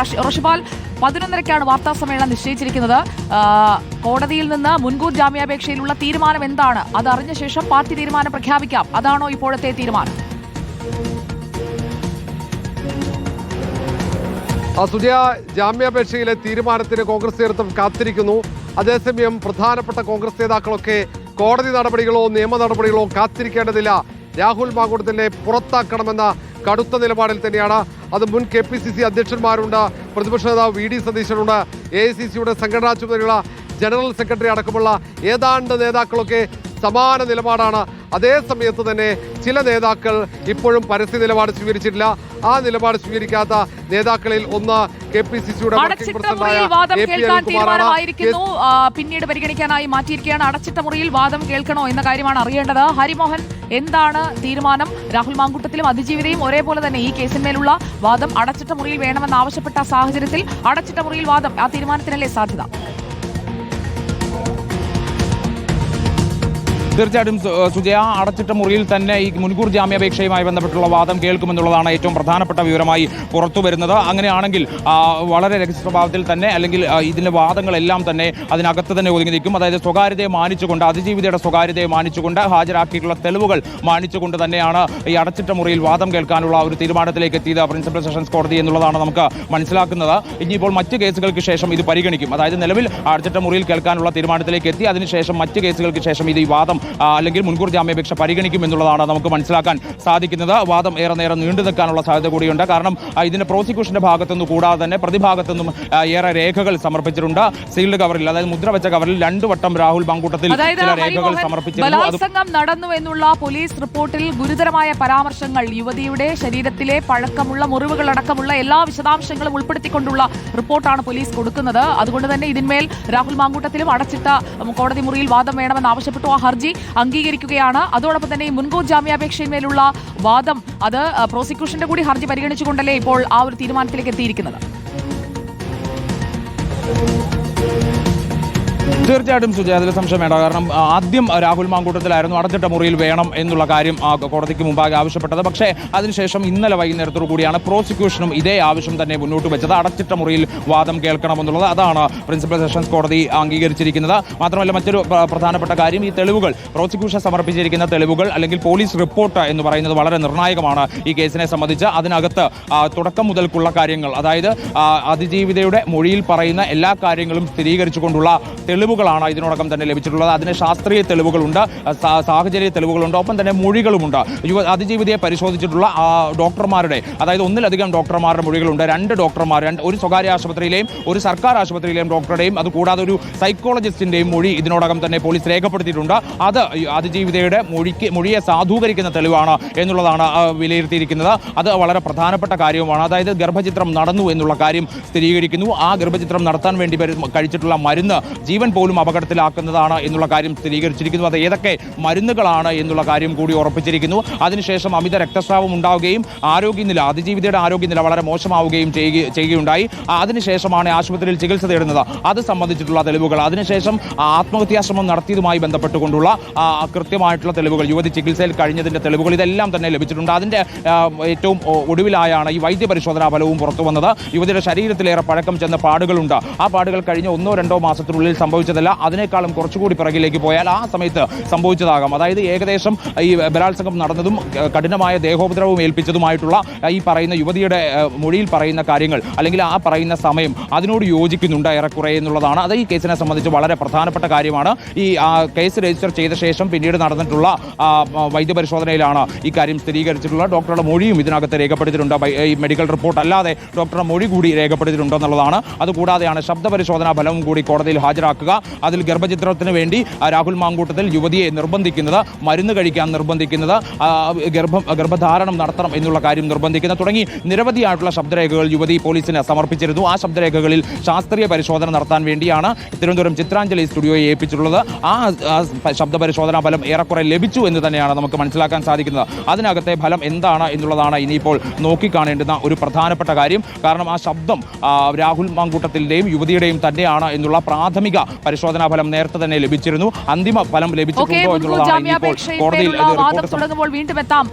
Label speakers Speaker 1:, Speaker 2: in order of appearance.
Speaker 1: Rush- റഷിപാൽ പതിനൊന്നരയ്ക്കാണ് വാർത്താ സമ്മേളനം നിശ്ചയിച്ചിരിക്കുന്നത്. കോടതിയിൽ നിന്ന് മുൻകൂർ ജാമ്യാപേക്ഷയിലുള്ള തീരുമാനം എന്താണ്? അത് അറിഞ്ഞ ശേഷം പാർട്ടി തീരുമാനം പ്രഖ്യാപിക്കാം. അതാണോ ഇപ്പോഴത്തെ തീരുമാനം?
Speaker 2: സുധിയ ജാമ്യാപേക്ഷയിലെ തീരുമാനത്തിന് കോൺഗ്രസ് നേതൃത്വം കാത്തിരിക്കുന്നു. അതേസമയം പ്രധാനപ്പെട്ട കോൺഗ്രസ് നേതാക്കളൊക്കെ കോടതി നടപടികളോ നിയമ നടപടികളോ കാത്തിരിക്കേണ്ടതില്ല. രാഹുൽ മാങ്കൂട്ടത്തിനെ പുറത്താക്കണമെന്ന കടുത്ത നിലപാടിൽ തന്നെയാണ് അത് മുൻ കെ പി സി സി അധ്യക്ഷന്മാരുണ്ട്. പ്രതിപക്ഷ നേതാവ് വി ഡി സതീശനുണ്ട്. എ ഐ സി സിയുടെ സംഘടനാ ചുമതലയുള്ള ജനറൽ സെക്രട്ടറി അടക്കമുള്ള ഏതാണ്ട് നേതാക്കളൊക്കെ സമാന നിലപാടാണ്. അതേ സമയത്ത് തന്നെ ചില നേതാക്കൾ ഇപ്പോഴും പരസ്യ നിലപാട് സ്വീകരിച്ചിട്ടില്ല. ആ നിലപാട് സ്വീകരിക്കാത്ത നേതാക്കളിൽ ഒന്ന് കെ പി സി സിയുടെ
Speaker 1: പിന്നീട് പരിഗണിക്കാനായി മാറ്റിയിരിക്കുകയാണ്. അടച്ചിട്ട മുറിയിൽ വാദം കേൾക്കണോ എന്ന കാര്യമാണ് അറിയേണ്ടത്. ഹരിമോഹൻ എന്താണ് തീരുമാനം? രാഹുൽ മാങ്കുട്ടത്തിലും അതിജീവിതയും ഒരേപോലെ തന്നെ ഈ കേസിന്മേലുള്ള വാദം അടച്ചിട്ട മുറിയിൽ വേണമെന്ന് ആവശ്യപ്പെട്ട സാഹചര്യത്തിൽ അടച്ചിട്ട മുറിയിൽ വാദം. ആ തീരുമാനത്തിനല്ലേ സാധ്യത?
Speaker 3: തീർച്ചയായിട്ടും സുജയ അടച്ചിട്ട മുറിയിൽ തന്നെ ഈ മുൻകൂർ ജാമ്യാപേക്ഷയുമായി ബന്ധപ്പെട്ടുള്ള വാദം കേൾക്കുമെന്നുള്ളതാണ് ഏറ്റവും പ്രധാനപ്പെട്ട വിവരമായി പുറത്തു വരുന്നത്. അങ്ങനെയാണെങ്കിൽ വളരെ രഹസ്യ സ്വഭാവത്തിൽ തന്നെ അല്ലെങ്കിൽ ഇതിന്റെ വാദങ്ങളെല്ലാം തന്നെ അതിനകത്ത് തന്നെ ഒതുങ്ങി നിൽക്കും. അതായത് സ്വകാര്യതയെ മാനിച്ചുകൊണ്ട് അതിജീവിതയുടെ സ്വകാര്യതയെ മാനിച്ചുകൊണ്ട് ഹാജരാക്കിയിട്ടുള്ള തെളിവുകൾ മാനിച്ചുകൊണ്ട് തന്നെയാണ് ഈ അടച്ചിട്ട മുറിയിൽ വാദം കേൾക്കാനുള്ള ഒരു തീരുമാനത്തിലേക്ക് എത്തിയത് പ്രിൻസിപ്പൽ സെഷൻസ് കോടതി എന്നുള്ളതാണ് നമുക്ക് മനസ്സിലാക്കുന്നത്. ഇനിയിപ്പോൾ മറ്റ് കേസുകൾക്ക് ശേഷം ഇത് പരിഗണിക്കും. അതായത് നിലവിൽ അടച്ചിട്ട മുറിയിൽ കേൾക്കാനുള്ള തീരുമാനത്തിലേക്ക് എത്തി. അതിനുശേഷം മറ്റ് കേസുകൾക്ക് ശേഷം ഇത് ഈ വാദം അല്ലെങ്കിൽ മുൻകൂർ ജാമ്യാപേക്ഷ പരിഗണിക്കുമെന്നുള്ളതാണ് നമുക്ക് മനസ്സിലാക്കാൻ സാധിക്കുന്നത്. വാദം ഏറെ നേരം നീണ്ടു നിൽക്കാനുള്ള സാധ്യത കൂടിയുണ്ട്. കാരണം ഇതിന്റെ പ്രോസിക്യൂഷന്റെ ഭാഗത്തുനിന്ന് കൂടാതെ തന്നെ പ്രതിഭാഗത്തുനിന്നും ഏറെ രേഖകൾ സമർപ്പിച്ചിട്ടുണ്ട്. സീൽഡ് കവറിൽ അതായത് മുദ്ര വെച്ച കവറിൽ രണ്ടു വട്ടം രാഹുൽ ബാങ്കൂട്ടത്തിൽ ചില രേഖകൾ
Speaker 1: ബലാത്സംഗം നടന്നു എന്നുള്ള പോലീസ് റിപ്പോർട്ടിൽ ഗുരുതരമായ പരാമർശങ്ങൾ യുവതിയുടെ ശരീരത്തിലെ പഴക്കമുള്ള മുറിവുകൾ അടക്കമുള്ള എല്ലാ വിശദാംശങ്ങളും ഉൾപ്പെടുത്തിക്കൊണ്ടുള്ള റിപ്പോർട്ടാണ് പോലീസ് കൊടുക്കുന്നത്. അതുകൊണ്ട് തന്നെ ഇതിന്മേൽ രാഹുൽ മാങ്കൂട്ടത്തിലും അടച്ചിട്ട കോടതി മുറിയിൽ വാദം വേണമെന്ന് ആവശ്യപ്പെട്ടു ആ ഹർജി അംഗീകരിക്കുകയാണ്. അതോടൊപ്പം തന്നെ ഈ മുൻകൂർ ജാമ്യാപേക്ഷയിന്മേലുള്ള വാദം അത് പ്രോസിക്യൂഷന്റെ കൂടി ഹർജി പരിഗണിച്ചുകൊണ്ടല്ലേ ഇപ്പോൾ ആ ഒരു തീരുമാനത്തിലേക്ക് എത്തിയിരിക്കുന്നത്?
Speaker 3: തീർച്ചയായിട്ടും സുജയ അതിൽ സംശയം വേണ്ട. കാരണം ആദ്യം രാഹുൽ മാങ്കൂട്ടത്തിലായിരുന്നു അടച്ചിട്ട മുറിയിൽ വേണം എന്നുള്ള കാര്യം കോടതിക്ക് മുമ്പാകെ ആവശ്യപ്പെട്ടത്. പക്ഷേ അതിനുശേഷം ഇന്നലെ വൈകുന്നേരത്തോടു കൂടിയാണ് പ്രോസിക്യൂഷനും ഇതേ ആവശ്യം തന്നെ മുന്നോട്ട് വെച്ചത്. അടച്ചിട്ട മുറിയിൽ വാദം കേൾക്കണമെന്നുള്ളത് അതാണ് പ്രിൻസിപ്പൽ സെഷൻസ് കോടതി അംഗീകരിച്ചിരിക്കുന്നത്. മാത്രമല്ല മറ്റൊരു പ്രധാനപ്പെട്ട കാര്യം ഈ തെളിവുകൾ പ്രോസിക്യൂഷൻ സമർപ്പിച്ചിരിക്കുന്ന തെളിവുകൾ അല്ലെങ്കിൽ പോലീസ് റിപ്പോർട്ട് എന്ന് പറയുന്നത് വളരെ നിർണായകമാണ് ഈ കേസിനെ സംബന്ധിച്ച്. അതിനകത്ത് തുടക്കം മുതൽക്കുള്ള കാര്യങ്ങൾ അതായത് അതിജീവിതയുടെ മൊഴിയിൽ പറയുന്ന എല്ലാ കാര്യങ്ങളും സ്ഥിരീകരിച്ചുകൊണ്ടുള്ള തെളിവുകളാണ് ഇതിനോടകം തന്നെ ലഭിച്ചിട്ടുള്ളത്. അതിന് ശാസ്ത്രീയ തെളിവുകളുണ്ട് സാഹചര്യ തെളിവുകളുണ്ട് ഒപ്പം തന്നെ മൊഴികളുമുണ്ട്. യുവ അതിജീവിതയെ പരിശോധിച്ചിട്ടുള്ള ഡോക്ടർമാരുടെ അതായത് ഒന്നിലധികം ഡോക്ടർമാരുടെ മൊഴികളുണ്ട്. രണ്ട് ഡോക്ടർമാർ രണ്ട് ഒരു സ്വകാര്യ ആശുപത്രിയിലെയും ഒരു സർക്കാർ ആശുപത്രിയിലെയും ഡോക്ടറുടെയും അതുകൂടാതെ ഒരു സൈക്കോളജിസ്റ്റിന്റെയും മൊഴി ഇതിനോടകം തന്നെ പോലീസ് രേഖപ്പെടുത്തിയിട്ടുണ്ട്. അത് അതിജീവിതയുടെ മൊഴിക്ക് മൊഴിയെ സാധൂകരിക്കുന്ന തെളിവാണ് എന്നുള്ളതാണ് വിലയിരുത്തിയിരിക്കുന്നത്. അത് വളരെ പ്രധാനപ്പെട്ട കാര്യവുമാണ്. അതായത് ഗർഭചിത്രം നടന്നു എന്നുള്ള കാര്യം സ്ഥിരീകരിക്കുന്നു. ആ ഗർഭചിത്രം നടത്താൻ വേണ്ടി കഴിച്ചിട്ടുള്ള മരുന്ന് ജീവൻ പോലും അപകടത്തിലാക്കുന്നതാണ് എന്നുള്ള കാര്യം സ്ഥിരീകരിച്ചിരിക്കുന്നു. അത് ഏതൊക്കെ മരുന്നുകളാണ് എന്നുള്ള കാര്യം കൂടി ഉറപ്പിച്ചിരിക്കുന്നു. അതിനുശേഷം അമിത രക്തസ്രാവം ഉണ്ടാവുകയും ആരോഗ്യനില അതിജീവിതയുടെ ആരോഗ്യനില വളരെ മോശമാവുകയും ചെയ്യുക- ചെയ്യുകയുണ്ടായി. അതിനുശേഷമാണ് ആശുപത്രിയിൽ ചികിത്സ തേടുന്നത്. അത് സംബന്ധിച്ചിട്ടുള്ള തെളിവുകൾ. അതിനുശേഷം ആത്മഹത്യാശ്രമം നടത്തിയതുമായി ബന്ധപ്പെട്ടുകൊണ്ടുള്ള കൃത്യമായിട്ടുള്ള തെളിവുകൾ. യുവതി ചികിത്സയിൽ കഴിഞ്ഞതിന്റെ തെളിവുകൾ ഇതെല്ലാം തന്നെ ലഭിച്ചിട്ടുണ്ട്. അതിന്റെ ഏറ്റവും ഒടുവിലായാണ് ഈ വൈദ്യ പരിശോധനാ ഫലവും പുറത്തു വന്നത് യുവതിയുടെ ശരീരത്തിലേറെ പഴക്കം ചെന്ന പാടുകളുണ്ട്. ആ പാടുകൾ കഴിഞ്ഞ ഒന്നോ രണ്ടോ മാസത്തിനുള്ളിൽ സംഭവിച്ചതല്ല. അതിനേക്കാളും കുറച്ചുകൂടി പിറകിലേക്ക് പോയാൽ ആ സമയത്ത് സംഭവിച്ചതാകാം. അതായത് ഏകദേശം ഈ ബലാത്സംഗം നടന്നതും കഠിനമായ ദേഹോപദ്രവം ഏൽപ്പിച്ചതുമായിട്ടുള്ള ഈ പറയുന്ന യുവതിയുടെ മൊഴിയിൽ പറയുന്ന കാര്യങ്ങൾ അല്ലെങ്കിൽ ആ പറയുന്ന സമയം അതിനോട് യോജിക്കുന്നുണ്ട് ഏറെക്കുറെ എന്നുള്ളതാണ്. അത് ഈ കേസിനെ സംബന്ധിച്ച് വളരെ പ്രധാനപ്പെട്ട കാര്യമാണ്. ഈ കേസ് രജിസ്റ്റർ ചെയ്ത ശേഷം പിന്നീട് നടന്നിട്ടുള്ള വൈദ്യപരിശോധനയിലാണ് ഈ കാര്യം സ്ഥിരീകരിച്ചിട്ടുള്ള ഡോക്ടറുടെ മൊഴിയും ഇതിനകത്ത് രേഖപ്പെടുത്തിയിട്ടുണ്ട്. ഈ മെഡിക്കൽ റിപ്പോർട്ട് അല്ലാതെ ഡോക്ടറുടെ മൊഴി കൂടി രേഖപ്പെടുത്തിയിട്ടുണ്ടെന്നുള്ളതാണ് അതുകൂടാതെയാണ് ശബ്ദ പരിശോധനാ ഫലവും കൂടി കോടതിയിൽ ഹാജരാക്കുക അതിൽ ഗർഭചിത്രത്തിന് വേണ്ടി രാഹുൽ മാങ്കൂട്ടത്തിൽ യുവതിയെ നിർബന്ധിക്കുന്നത് മരുന്ന് കഴിക്കാൻ നിർബന്ധിക്കുന്നത് ഗർഭം ഗർഭധാരണം നടത്തണം എന്നുള്ള കാര്യം നിർബന്ധിക്കുന്നത് തുടങ്ങി നിരവധിയായിട്ടുള്ള ശബ്ദരേഖകൾ യുവതി പോലീസിന് സമർപ്പിച്ചിരുന്നു. ആ ശബ്ദരേഖകളിൽ ശാസ്ത്രീയ പരിശോധന നടത്താൻ വേണ്ടിയാണ് തിരുവനന്തപുരം ചിത്രാഞ്ജലി സ്റ്റുഡിയോയെ ഏൽപ്പിച്ചിട്ടുള്ളത്. ആ ശബ്ദ പരിശോധനാ ഫലം ഏറെക്കുറെ ലഭിച്ചു എന്ന് തന്നെയാണ് നമുക്ക് മനസ്സിലാക്കാൻ സാധിക്കുന്നത്. അതിനകത്തെ ഫലം എന്താണ് എന്നുള്ളതാണ് ഇനിയിപ്പോൾ നോക്കിക്കാണേണ്ടുന്ന ഒരു പ്രധാനപ്പെട്ട കാര്യം. കാരണം ആ ശബ്ദം രാഹുൽ മാങ്കൂട്ടത്തിന്റെയും യുവതിയുടെയും തന്നെയാണ് എന്നുള്ള പ്രാഥമിക പരിശോധനാ ഫലം നേരത്തെ തന്നെ ലഭിച്ചിരുന്നു. അന്തിമ ഫലം ലഭിച്ചിട്ടുണ്ടോ എന്നുള്ളതാണ് ഇപ്പോൾ കോടതിയിൽ
Speaker 1: വീണ്ടും എത്താം.